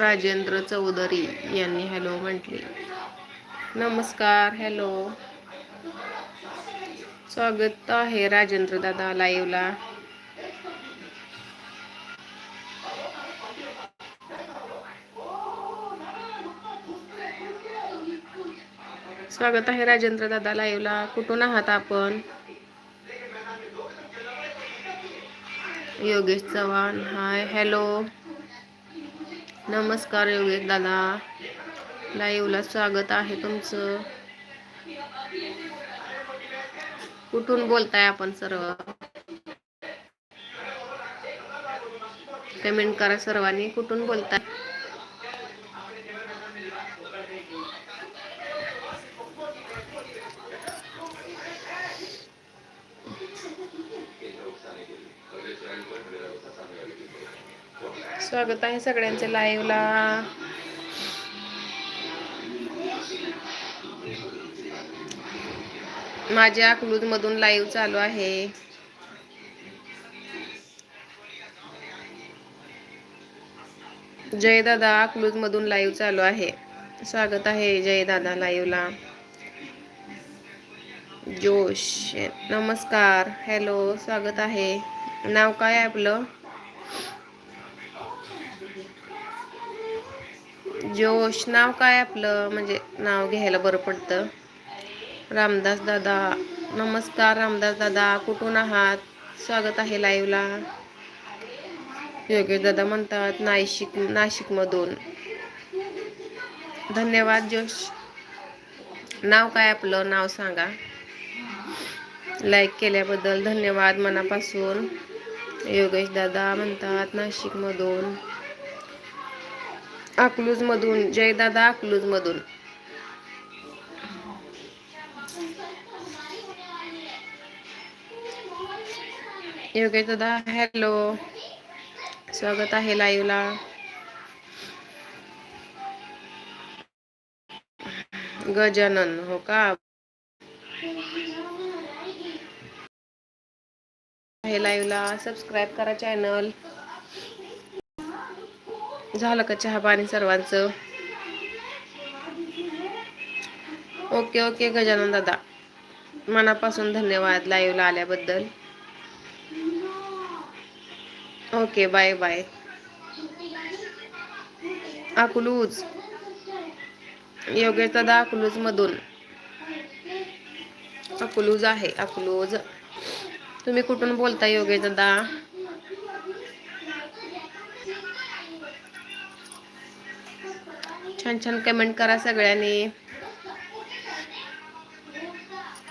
राजेंद्र चौधरी यांनी हॅलो म्हटले. नमस्कार हॅलो. स्वागत आहे राजेंद्र दादा लाईव्हला स्वागत आहे राजेंद्र दादा लाईव्हला कुठून आहात आपण? योगेश चव्हाण. Hi hello. नमस्कार योगेश दादा. लाईव्हला स्वागत आहे तुमचं. कुठून बोलताय आपण सर्व? कमेंट करा सर्वांनी. कुठून बोलताय? आहे सगळ्यांच्या लाईव्हला माझ्या अकलूजमधून लाईव्ह चालू आहे. जयदादा अकलूजमधून लाईव्ह चालू आहे. स्वागत आहे जयदादा लाईव्हला जोश नमस्कार हॅलो स्वागत आहे. नाव काय आहे आपलं? जोश नाव काय आपलं म्हणजे नाव घ्यायला बरं पडतं. रामदास दादा नमस्कार रामदास दादा कुठून आहात? स्वागत आहे लाईव्हला योगेश दादा म्हणतात नाशिक नाशिकमधून. धन्यवाद जोश. नाव काय आपलं? नाव सांगा. लाईक केल्याबद्दल धन्यवाद मनापासून. योगेश दादा म्हणतात नाशिकमधून. अकलूजमधून जयदादा अकलूज अकलूजमधून. योगेश दादा हॅलो स्वागत आहे लाईव्हला गजानन हो का? आहे लाईव्हला सबस्क्राईब करा चॅनल झालं का चहा पाणी सर्वांचं? ओके ओके गजानन दादा. मनापासून धन्यवाद लाईव्हला आल्याबद्दल. Okay bye bye Akluj. Yogesh दादा अकलूज मधून अकलूज आहे अकलूज. तुम्ही कुठून बोलता योगेश दादा? छान छान कमेंट करा सगळ्यांनी.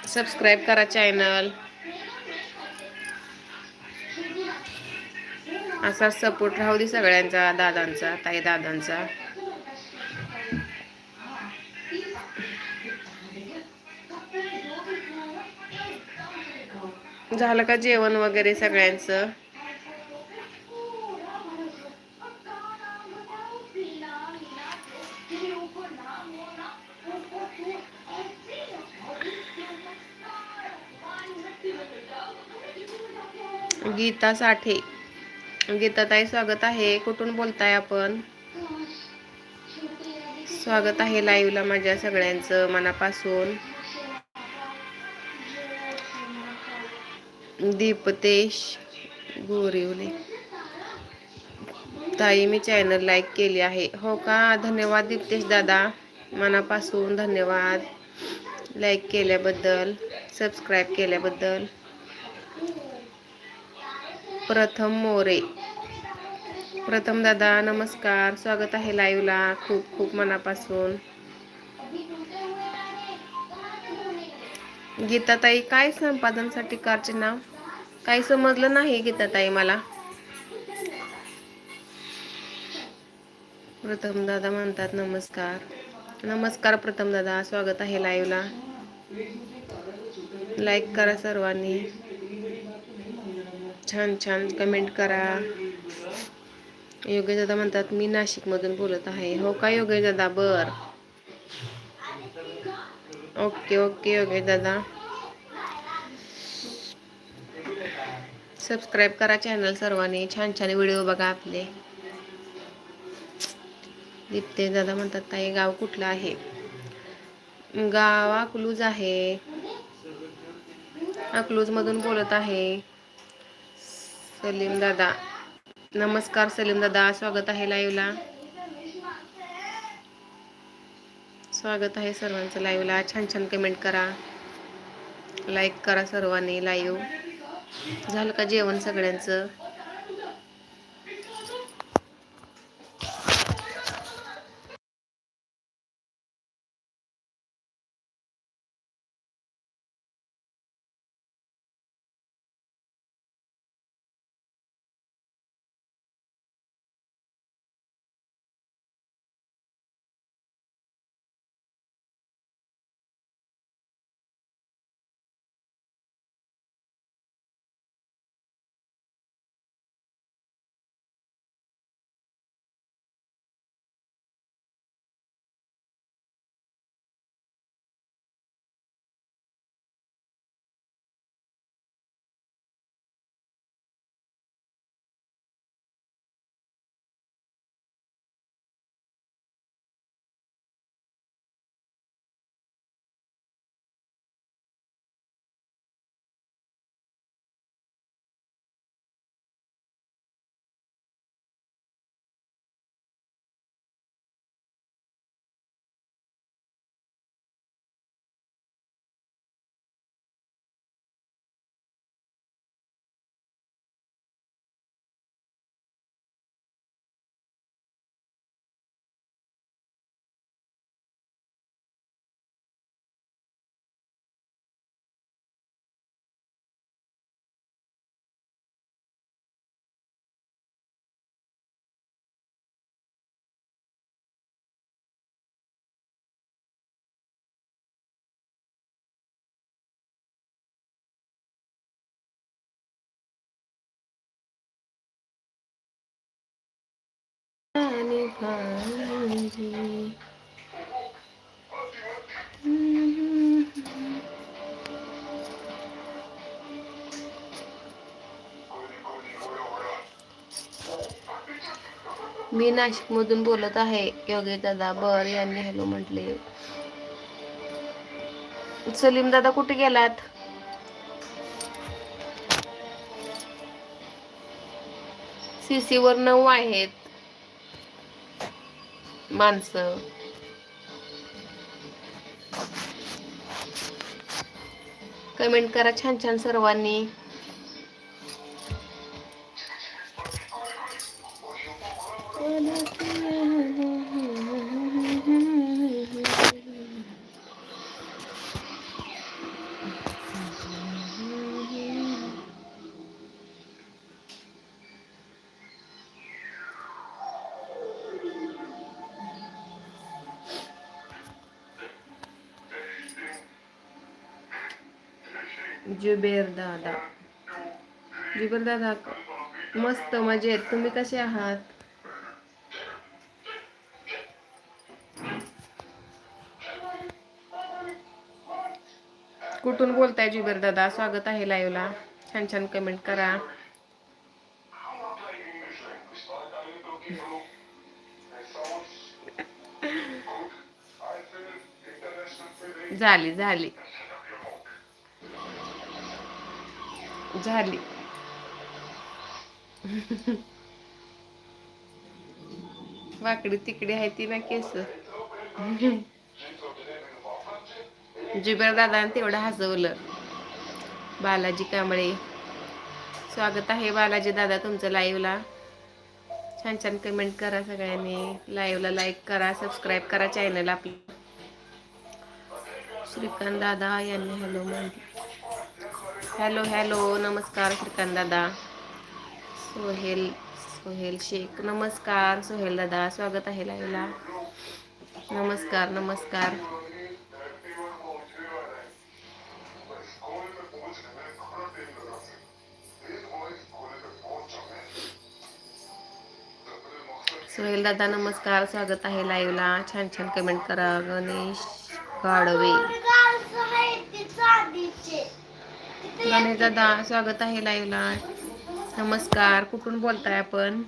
सबस्क्राईब करा चॅनल असा सपोर्ट राहू दे सगळ्यांचा दादांचा ताई दादांचा. झालं का जेवण वगैरे सगळ्यांचं? गीता साठे. गीताताई स्वागत आहे. कुठून बोलताय आपण? स्वागत आहे लाईव्हला माझ्या सगळ्यांचं मनापासून. दीपतेश गोरिवले. ताई मी चॅनल लाईक केली आहे. हो का? धन्यवाद दीपतेश दादा. मनापासून धन्यवाद. लाईक केल्याबद्दल सबस्क्राईब केल्याबद्दल. प्रथम मोरे. प्रथम दादा नमस्कार. स्वागत आहे लाईव्हला खूप खूप मनापासून. गीताताई काय संपादनसाठी कारचे नाव? काही समजलं नाही गीताताई मला. प्रथम दादा म्हणतात नमस्कार. नमस्कार प्रथम दादा. स्वागत आहे लाईव्हला लाईक करा सर्वांनी. छान छान कमेंट करा. योगेश दादा म्हणतात मी नाशिकमधून बोलत आहे. हो का योगेश दादा? बर. ओके ओके योगेश दादा. सबस्क्राईब करा चॅनल सर्वांनी. छान छान व्हिडिओ बघा आपले. दीप्ते दादा म्हणतात ताई गाव कुठलं आहे? गाव अकलूज आहे. अकलूज मधून बोलत आहे. सलीम दादा. नमस्कार सलीम दादा. स्वागत आहे लाईव्हला स्वागत आहे सर्वांचं लाईव्हला छान छान कमेंट करा. लाईक करा सर्वांनी लाईव्ह झालं का जेवण सगळ्यांचं? पाहिजे मी नाशिकमधून बोलत आहे योगेश दादा बर यांनी हॅलो म्हटले. सलीम दादा कुठे गेलात? सीसी वर नऊ आहेत. माणसं. कमेंट करा छान छान सर्वांनी. जुबेर दादा जुबेर दादा मस्त मजेत. तुम्ही कसे आहात? कुठून बोलताय जुबेर दादा स्वागत आहे लाईव्हला. छान छान कमेंट करा. झाली झाली. झाली. वाकडी तिकडी आहे ती ना केस. जुबेर दादा तेवढं हसवलं. बालाजी कांबळे. स्वागत आहे बालाजी दादा तुमचं लाईव्हला छान छान कमेंट करा सगळ्यांनी. लाईव्हला लाईक करा सबस्क्राईब करा चॅनल आपलं. श्रीकांत दादा यांनी हॅलो म्हटलं हॅलो हॅलो नमस्कार श्रीकांत दादा. सोहेल सोहेल शेख. नमस्कार सोहेल दादा. स्वागत आहे लाईला नमस्कार नमस्कार. सोहेल दादा नमस्कार. स्वागत आहे लाईव्हला. छान छान कमेंट करा गणेश गाडवे. गणेश दादा स्वागत आहे लाईव्हला नमस्कार. कुठून बोलताय आपण?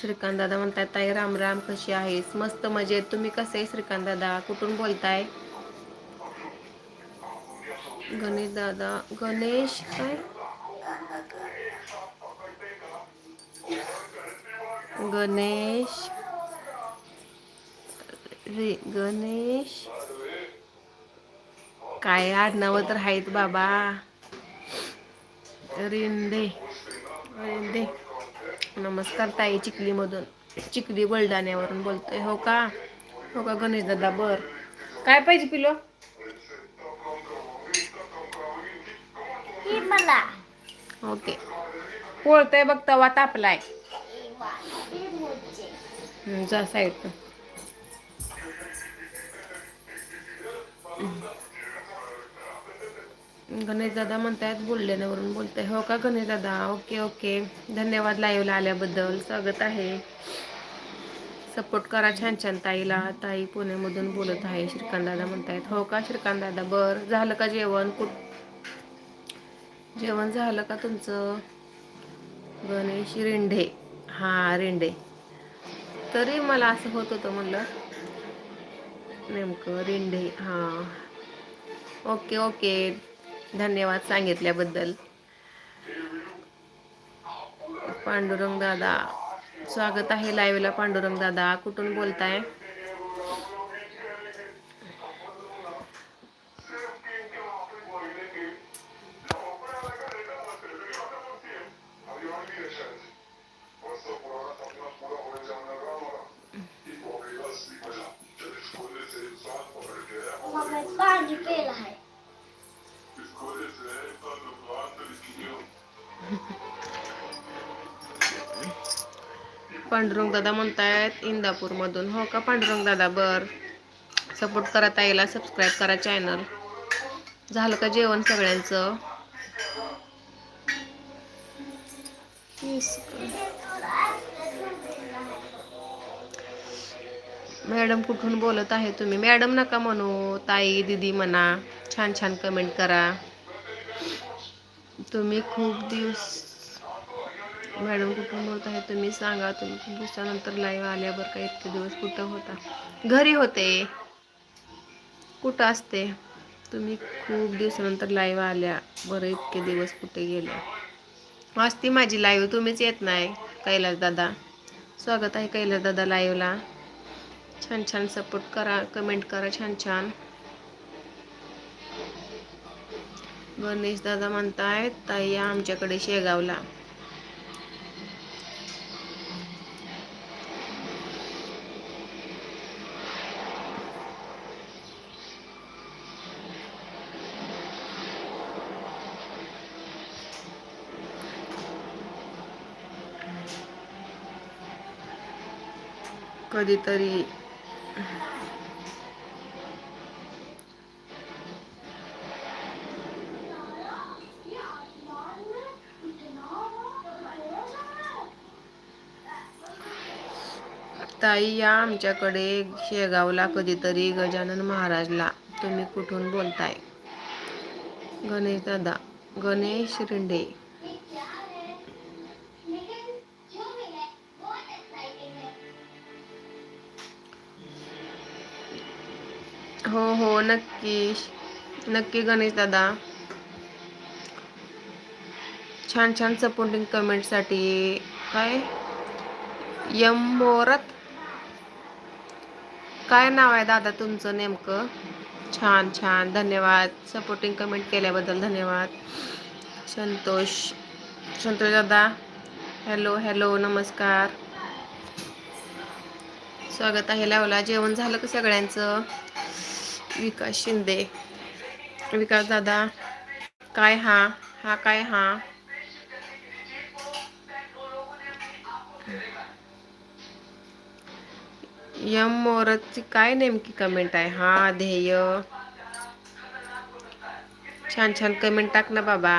श्रीकांत दादा म्हणताय ताई राम राम कशी आहेस? मस्त मजेत. तुम्ही कसे आहे श्रीकांत दादा? कुठून बोलताय? गणेश दादा. गणेश काय? गणेश. रे गणेश. काय आडनावं तर आहेत बाबा. रिंदे रिंदे. नमस्कार ताई चिखलीमधून. चिखली बलडाण्यावरून बोलतोय. हो का? हो का गणेश दादा? बर. काय पाहिजे पिलो? ओके. पोळतोय बघ तवा तापलाय. जा साईड गणेश दादा म्हणतायत बुलढाण्यावरून बोलताय. हो का गणेश दादा? Okay okay. धन्यवाद लाईव्हला आल्याबद्दल. स्वागत आहे. सपोर्ट करा छान छान ताईला. ताई पुण्यामधून बोलत आहे श्रीकांत दादा म्हणतायत. हो का श्रीकांत दादा? बर. झालं का जेवण? कुठ? जेवण झालं का तुमचं? गणेश रेंढे. हा रेंढे. तरी मला असं होत होतं म्हणलं. नेमकं रेंढे हां. Okay okay. धन्यवाद सांगितल्याबद्दल. पांडुरंग दादा स्वागत आहे लाईव्हला पांडुरंग दादा कुठून बोलताय? पाणी पेला आहे. पांडुरंग दादा म्हणतायत इंदापूरमधून. हो का पांडुरंग दादा? बर. सपोर्ट करा ताईला सबस्क्राईब करा चॅनल झालं का जेवण सगळ्यांचं? मॅडम कुठून बोलत आहे तुम्ही? मॅडम नका म्हणू ताई दिदी म्हणा. छान छान कमेंट करा. तुम्ही खूप दिवस मॅडम कुठून बोलत आहे तुम्ही सांगा. तुम्ही दिवसानंतर लाईव्ह आल्यावर का इतके दिवस कुठं होता? घरी होते. कुठं असते? तुम्ही खूप दिवसानंतर लाईव्ह आल्या. बरं इतके दिवस कुठे गेल्या असती माझी लाईव्ह तुम्हीच येत नाही कैलास दादा. स्वागत आहे कैलास दादा लाईव्हला छान छान सपोर्ट करा कमेंट करा छान छान. गणेश दादा म्हणतायत ताई या आमच्याकडे शेगावला. कधीतरी. ताई या आमच्याकडे शेगावला कधीतरी गजानन महाराजला. तुम्ही कुठून बोलताय? गणेश दादा गणेश रिंडे. हो हो नक्की. नक्की गणेश दादा. छान छान सपोर्टिंग कमेंटसाठी काय? यम मोरत काय नाव आहे दादा तुमचं नेमकं? छान छान. धन्यवाद. सपोर्टिंग कमेंट केल्याबद्दल धन्यवाद. संतोष. संतोष दादा. हॅलो हॅलो नमस्कार. स्वागत आहे लावला. जेवण झालं का सगळ्यांचं? विकास शिंदे, विकास दादा, काय हा? हा काय हा? यम मोरतची काय नेमकी कमेंट आहे? हा, ध्येय. छान छान कमेंट टाक ना बाबा.